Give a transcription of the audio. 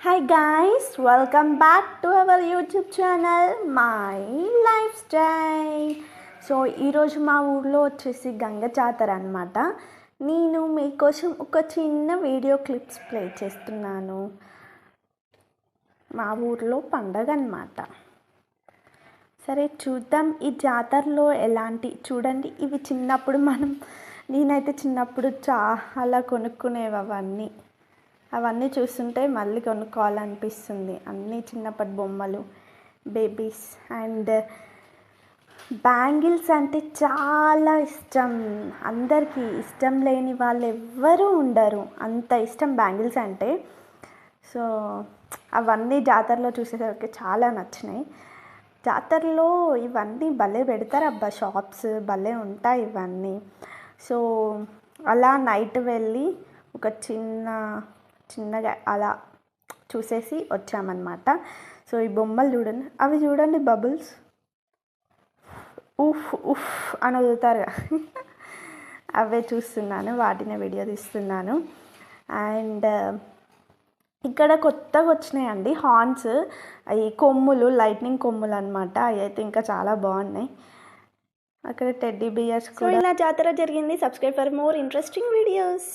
Hi guys welcome back to our YouTube channel my lifestyle so ఈరోజు మా ఊర్లో వచ్చేసి గంగ జాతర అనమాట నేను మీకోసం ఒక చిన్న వీడియో క్లిప్స్ ప్లే చేస్తున్నాను. మా ఊర్లో పండగ అనమాట సరే చూద్దాం ఈ జాతరలో ఎలాంటి చూడండి ఇవి చిన్నప్పుడు మనం నేనైతే చిన్నప్పుడు చాలా కొనుక్కునేవి అవన్నీ అవన్నీ చూస్తుంటే మళ్ళీ కొనుక్కోవాలనిపిస్తుంది. అన్నీ చిన్నప్పటి బొమ్మలు బేబీస్ అండ్ బ్యాంగిల్స్ అంటే చాలా ఇష్టం. అందరికీ ఇష్టం లేని వాళ్ళు ఎవ్వరూ ఉండరు. అంత ఇష్టం బ్యాంగిల్స్ అంటే. సో అవన్నీ జాతరలో చూసేసరికి చాలా నచ్చినాయి. జాతరలో ఇవన్నీ భలే పెడతారు అబ్బా షాప్స్ భలే ఉంటాయి ఇవన్నీ. సో అలా నైట్ వెళ్ళి ఒక చిన్న చిన్నగా అలా చూసేసి వచ్చామన్నమాట. సో ఈ బొమ్మలు చూడండి. అవి చూడండి బబుల్స్. ఉఫ్ ఉఫ్ అని వదులుతారు అవే చూస్తున్నాను వాటిని వీడియో తీస్తున్నాను. అండ్ ఇక్కడ కొత్తగా వచ్చినాయండి హార్న్స్. అవి కొమ్ములు లైట్నింగ్ కొమ్ములు అనమాట అవి అయితే ఇంకా చాలా బాగున్నాయి. అక్కడ టెడ్డీ బియర్స్ కూడా ఇలా జాతర జరిగింది. Subscribe for more interesting videos.